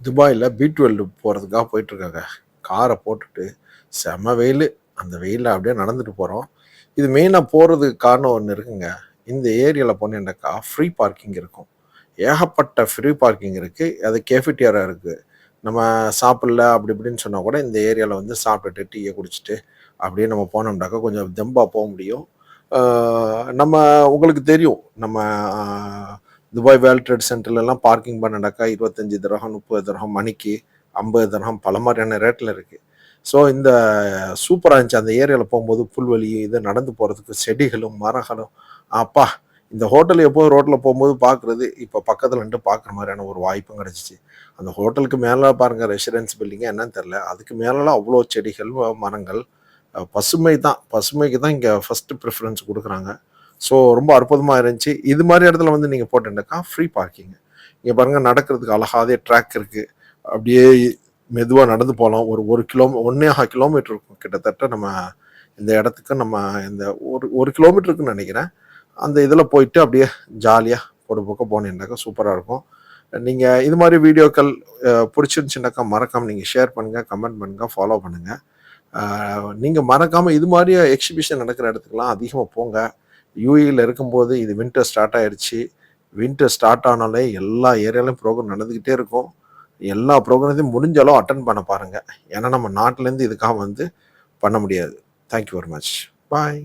துபாயில் B twelve போகிறதுக்காக போயிட்டுருக்காங்க. காரை போட்டுட்டு செம வெயில். அந்த வெயிலில் அப்படியே நடந்துட்டு போகிறோம் இது மெயினாக போகிறதுக்கு காரணம் ஒன்று இருக்குங்க. இந்த ஏரியாவில் போனேன்னாக்கா ஃப்ரீ பார்க்கிங் இருக்கும். ஏகப்பட்ட ஃப்ரீ பார்க்கிங் இருக்குது அது கேஃபிட்டியராக இருக்குது நம்ம சாப்பிடல அப்படி இப்படின்னு சொன்னால் கூட இந்த ஏரியாவில் வந்து சாப்பிட்டுட்டு டீயை குடிச்சிட்டு அப்படியே நம்ம போனோம்னாக்கா கொஞ்சம் தெம்பாக போக முடியும். நம்ம உங்களுக்கு தெரியும். நம்ம துபாய் வேர்ல்ட் ட்ரேட் சென்டர்லலாம் பார்க்கிங் பண்ணடாக்கா இருபத்தஞ்சி தரகம் முப்பது தரகம் மணிக்கு ஐம்பது தரகம் பல மாதிரியான ரேட்டில் இருக்குது ஸோ இந்த சூப்பராக இருந்துச்சு. அந்த ஏரியாவில் போகும்போது புல்வெளி இது நடந்து போகிறதுக்கு செடிகளும் மரங்களும் அப்பா இந்த ஹோட்டல் எப்போது ரோட்டில் போகும்போது பார்க்குறது இப்போ பக்கத்தில் நின்று பார்க்குற மாதிரியான ஒரு வாய்ப்பும் கிடச்சிச்சு. அந்த ஹோட்டலுக்கு மேலே பாருங்கள் ரெசிடென்ஸ் பில்டிங்கு என்னன்னு தெரில அதுக்கு மேலெலாம் அவ்வளோ செடிகள் மரங்கள் பசுமை தான். பசுமைக்கு தான் இங்கே ஃபஸ்ட்டு ப்ரிஃபரன்ஸ் கொடுக்குறாங்க. ஸோ ரொம்ப அற்புதமாக இருந்துச்சு. இது மாதிரி இடத்துல வந்து நீங்கள் போட்டுட்டாக்கா ஃப்ரீ பார்க்கிங் இங்கே பாருங்கள் நடக்கிறதுக்கு அழகாதே ட்ராக் இருக்குது அப்படியே மெதுவாக நடந்து போகலாம் ஒரு ஒரு கிலோ ஒன்னே ஆ கிலோமீட்டர் இருக்கும் கிட்டத்தட்ட நம்ம இந்த இடத்துக்கு. நம்ம இந்த ஒரு ஒரு கிலோமீட்டருக்குன்னு நினைக்கிறேன். அந்த இதில் போயிட்டு அப்படியே ஜாலியாக பொடுபோக்க போனீங்கன்னாக்கா சூப்பராக இருக்கும். நீங்கள் இது மாதிரி வீடியோக்கள் பிடிச்சிருந்துச்சுனாக்கா மறக்காமல் நீங்கள் ஷேர் பண்ணுங்கள் கமெண்ட் பண்ணுங்கள் ஃபாலோ பண்ணுங்கள் நீங்கள் மறக்காமல் இது மாதிரி எக்ஸிபிஷன் நடக்கிற இடத்துக்குலாம் அதிகமாக போங்க. யூஇயில் இருக்கும்போது இது வின்டர் ஸ்டார்ட் ஆயிடுச்சு வின்டர் ஸ்டார்ட் ஆனாலே எல்லா ஏரியாலையும் ப்ரோக்ராம் நடந்துக்கிட்டே இருக்கும். எல்லா ப்ரோக்ராத்தையும் முடிஞ்சாலும் அட்டன் பண்ண பாருங்கள் ஏன்னா நம்ம நாட்டிலேருந்து இதுக்காக வந்து பண்ண முடியாது. Thank you very much bye